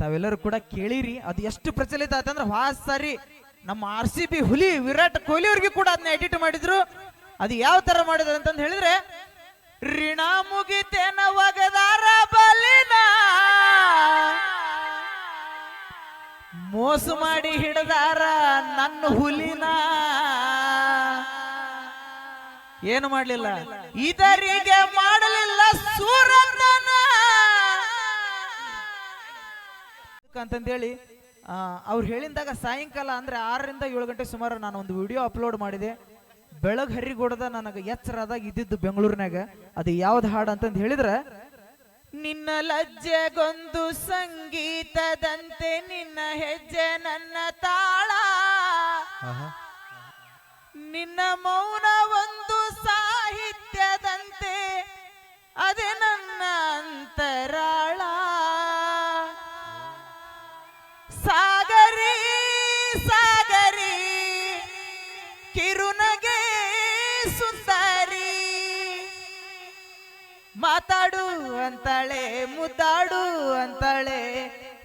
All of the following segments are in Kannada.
ತಾವೆಲ್ಲರೂ ಕೂಡ ಕೇಳಿರಿ, ಅದು ಎಷ್ಟು ಪ್ರಚಲಿತ ಆಯ್ತಂದ್ರೆ ಹಾ ಸಾರಿ. ನಮ್ಮ ಆರ್ ಸಿ ಬಿ ಹುಲಿ ವಿರಾಟ್ ಕೊಹ್ಲಿ ಅವ್ರಿಗೆ ಕೂಡ ಅದನ್ನ ಎಡಿಟ್ ಮಾಡಿದ್ರು. ಅದು ಯಾವ ತರ ಮಾಡಿದ್ರು ಅಂತಂದು ಹೇಳಿದ್ರೆ, ಋಣ ಮುಗಿತೇನ ಒಗದಾರ ಬಲಿನ, ಮೋಸ ಮಾಡಿ ಹಿಡದಾರ ನನ್ನ ಹುಲಿನ. ಏನು ಮಾಡ್ಲಿಲ್ಲ? ಇದರಿಗೆ ಅಂತಂದೇಳಿ ಅವ್ರು ಹೇಳಿದಾಗ ಸಾಯಂಕಾಲ ಅಂದರೆ ಆರರಿಂದ ಏಳು ಗಂಟೆ ಸುಮಾರು ನಾನು ಒಂದು ವಿಡಿಯೋ ಅಪ್ಲೋಡ್ ಮಾಡಿದೆ. ಬೆಳಗ್ಗೆ ಹರಿಗೋಡದ ನನಗೆ ಎಚ್ಚರದಾಗ ಇದ್ದಿದ್ದು ಬೆಂಗಳೂರಿನಾಗ. ಅದು ಯಾವ್ದು ಹಾಡು ಅಂತಂದು ಹೇಳಿದ್ರೆ ನಿನ್ನ ಲಜ್ಜೆಗೊಂದು ಸಂಗೀತದಂತೆ ನಿನ್ನ ಹೆಜ್ಜೆ ನನ್ನ ತಾಳ. ನಿನ್ನ ಮೌನ ಸಾಗರಿ, ಕಿರುನಗೆ ಸುಂದರಿ. ಮಾತಾಡು ಅಂತಾಳೆ, ಮುದ್ದಾಡು ಅಂತಾಳೆ,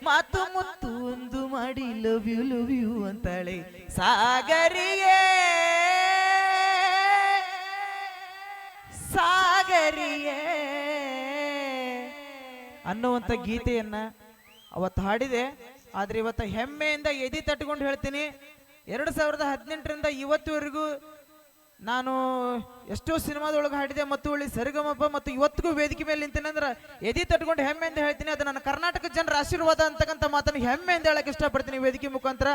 ಮಾತು ಮುತ್ತು ಒಂದು ಮಾಡಿ ಲವ್ ಯು ಲವ್ ಯು ಅಂತಾಳೆ. ಸಾಗರಿಯೇ ಸಾಗರಿಯೇ. ಅನ್ನುವಂಥ ಗೀತೆಯನ್ನ ಅವತ್ತು ಹಾಡಿದೆ. ಆದ್ರೆ ಇವತ್ತು ಹೆಮ್ಮೆಯಿಂದ ಎದಿ ತಟ್ಕೊಂಡು ಹೇಳ್ತೀನಿ. ಎರಡು ಸಾವಿರದ ಹದಿನೆಂಟರಿಂದ ಇವತ್ತುವರೆಗೂ ನಾನು ಎಷ್ಟೋ ಸಿನಿಮಾದೊಳಗೆ ಹಾಡಿದೆ ಮತ್ತು ಒಳ್ಳೆ ಸರಿಗಮಪ ಮತ್ತು ಇವತ್ತಿಗೂ ವೇದಿಕೆ ಮೇಲೆ ನಿಂತೇನೆಂದ್ರೆ ಎದಿ ತಟ್ಕೊಂಡು ಅಂತ ಹೇಳ್ತೀನಿ. ಅದು ನನ್ನ ಕರ್ನಾಟಕ ಜನರ ಆಶೀರ್ವಾದ ಅಂತಕ್ಕಂಥ ಮಾತನ್ನು ಹೆಮ್ಮೆ ಅಂತ ಹೇಳಕ್ಕೆ ಇಷ್ಟಪಡ್ತೀನಿ ವೇದಿಕೆ ಮುಖಾಂತರ.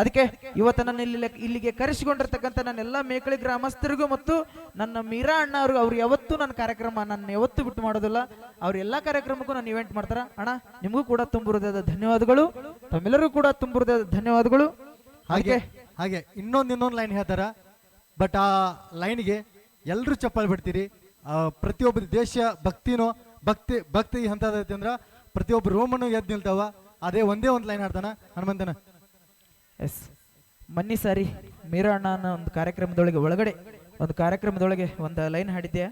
ಅದಕ್ಕೆ ಇವತ್ತು ನನ್ನ ಇಲ್ಲಿ ಇಲ್ಲಿಗೆ ಕರೆಸಿಕೊಂಡಿರ್ತಕ್ಕಂಥ ನನ್ನ ಎಲ್ಲ ಮೇಕಳಿ ಗ್ರಾಮಸ್ಥರಿಗೂ ಮತ್ತು ನನ್ನ ಮೀರಾ ಅಣ್ಣ ಅವ್ರಿಗೆ ಅವ್ರು ಯಾವತ್ತೂ ನನ್ನ ಕಾರ್ಯಕ್ರಮ ನನ್ನ ಯಾವತ್ತೂ ಬಿಟ್ಟು ಮಾಡೋದಿಲ್ಲ. ಅವ್ರ ಎಲ್ಲ ಕಾರ್ಯಕ್ರಮಕ್ಕೂ ನಾನು ಇವೆಂಟ್ ಮಾಡ್ತಾರ. ಅಣ್ಣ ನಿಮಗೂ ಕೂಡ ತುಂಬಿರೋದಾದ ಧನ್ಯವಾದಗಳು. ತಮ್ಮೆಲ್ಲರಿಗೂ ಕೂಡ ತುಂಬಿರೋದಾದ ಧನ್ಯವಾದಗಳು. ಹಾಗೆ ಹಾಗೆ ಇನ್ನೊಂದು ಇನ್ನೊಂದು ಲೈನ್ ಹೇಳ್ತಾರ? ಬಟ್ ಆ, ಲೈನ್ಗೆ ಎಲ್ಲರೂ ಚಪ್ಪಾಳೆ ಬಿಡ್ತೀರಿ. ಪ್ರತಿಯೊಬ್ಬ ದೇಶ ಭಕ್ತಿನೋ, ಭಕ್ತಿ ಭಕ್ತಿ ಎಂತದೈತಿ ಅಂದ್ರ ಪ್ರತಿಯೊಬ್ಬ ರೋಮನು ಎದ್ದು ನಿಲ್ತಾವ. ಅದೇ ಒಂದೇ ಒಂದು ಲೈನ್ ಆಡ್ತಾನ ಹನುಮಂತನ. ಎಸ್ ಮನ್ನಿ ಸಾರಿ, ಮೀರಾ ಅಣ್ಣನ ಒಂದು ಕಾರ್ಯಕ್ರಮದೊಳಗೆ ಒಳಗಡೆ, ಒಂದು ಕಾರ್ಯಕ್ರಮದೊಳಗೆ ಒಂದು ಲೈನ್ ಹಾಡಿದ್ದೆ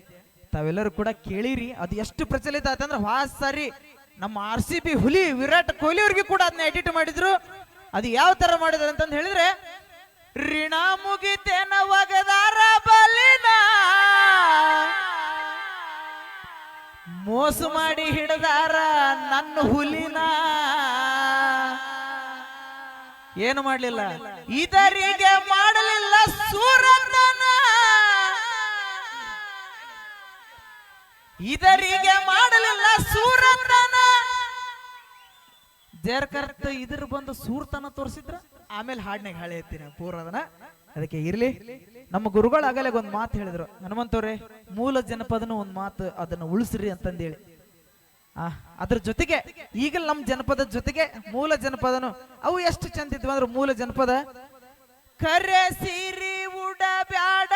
ತಾವೆಲ್ಲರೂ ಕೂಡ ಕೇಳಿರಿ, ಅದು ಎಷ್ಟು ಪ್ರಚಲಿತ ಆಯ್ತಂದ್ರೆ ವಾ ಸಾರಿ, ನಮ್ಮ ಆರ್ ಸಿ ಬಿ ಹುಲಿ ವಿರಾಟ್ ಕೊಹ್ಲಿ ಅವ್ರಿಗೆ ಕೂಡ ಅದನ್ನ ಎಡಿಟ್ ಮಾಡಿದ್ರು. ಅದು ಯಾವ ತರ ಮಾಡಿದ್ರು ಅಂತಂದು ಹೇಳಿದ್ರೆ ಋಣ ಮುಗಿತೇನ ಒಗದಾರ ಬಲಿನ. ಮೋಸ ಮಾಡಿ ಹಿಡದಾರ ನನ್ನ ಹುಲಿನ. ಏನು ಮಾಡಲಿಲ್ಲ? ಇದರಿಗೆ ಮಾಡಲಿಲ್ಲ ಸೂರತನ. ಇದರಿಗೆ ಮಾಡಲಿಲ್ಲ ಸೂರತನ. ಜರ್ಕರ್ತ ಇದ್ರ ಬಂದು ಸೂರ್ತನ ತೋರಿಸಿದ್ರ? ಆಮೇಲೆ ಹಾಡ್ನಾಗ ಹಾಳೆ ಎತ್ತೀನಿ ಅದನ್ನ. ಅದಕ್ಕೆ ಇರ್ಲಿ, ನಮ್ಮ ಗುರುಗಳು ಆಗಲೇ ಒಂದು ಮಾತು ಹೇಳಿದ್ರು. ಹನುಮಂತವ್ರೆ, ಮೂಲ ಜನಪದನ ಒಂದು ಮಾತು ಅದನ್ನ ಉಳಿಸ್ರಿ ಅಂತಂದೇಳಿ. ಆ, ಅದ್ರ ಜೊತೆಗೆ ಈಗ ನಮ್ಮ ಜನಪದ ಜೊತೆಗೆ ಮೂಲ ಜನಪದನು ಅವು ಎಷ್ಟು ಚಂದ ಇದ್ವು ಅಂದ್ರೆ ಮೂಲ ಜನಪದ? ಕರೆ ಸಿರಿ ಉಡ ಬ್ಯಾಡ,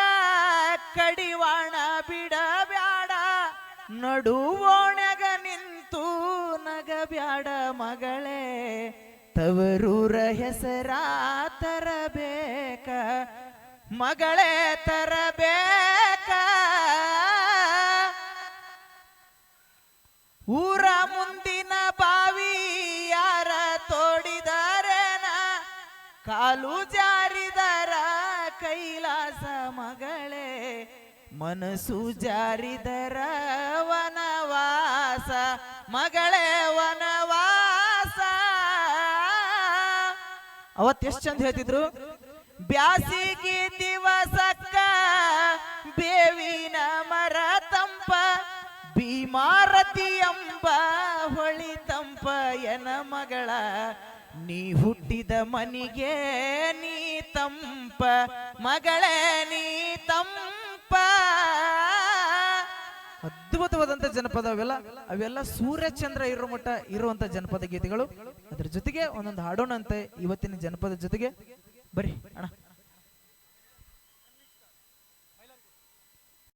ಕಡಿವಾಣ ಬಿಡ ಬ್ಯಾಡ ನಡುವೋಣಗ ನಿಂತು ನಗ ಬ್ಯಾಡ ಮಗಳೇ. ತವರೂರ ಹೆಸರ ತರಬೇಕ ಮಗಳೇ ತರಬೇಕ. ಊರ ಮುಂದಿನ ಬಾವಿ ಯಾರ ತೋಡಿದಾರೇನ? ಕಾಲು ಜಾರಿದರ ಕೈಲಾಸ ಮಗಳೇ, ಮನಸ್ಸು ಜಾರಿದರ ವನವಾಸ. ಮಗಳೇ ವನವಾಸ ಅವತ್ತು ಎಷ್ಟು ಚಂದ ಹೇಳ್ತಿದ್ರು? ಬ್ಯಾಸಿಗೆ ದಿವಸಕ್ಕ ಬೇವಿನ ಮರ ತಂಪ, ಭೀಮಾರತಿ ಎಂಬ ಹೊಳಿ ತಂಪ, ಎನ ಮಗಳ ನೀ ಹುಟ್ಟಿದ ಮನಿಗೆ ನೀ ತಂಪ, ಮಗಳೇ ನೀ ತಂಪ. ಅದ್ಭುತವಾದಂತ ಜನಪದ ಅವೆಲ್ಲ ಅವೆಲ್ಲ ಸೂರ್ಯಚಂದ್ರ ಇರೋ ಮಟ್ಟ ಇರುವಂತ ಜನಪದ ಗೀತೆಗಳು. ಅದ್ರ ಜೊತೆಗೆ ಒಂದೊಂದು ಹಾಡೋಣಂತೆ ಇವತ್ತಿನ ಜನಪದ ಜೊತೆಗೆ. ಬರೀ ಅಣ್ಣ.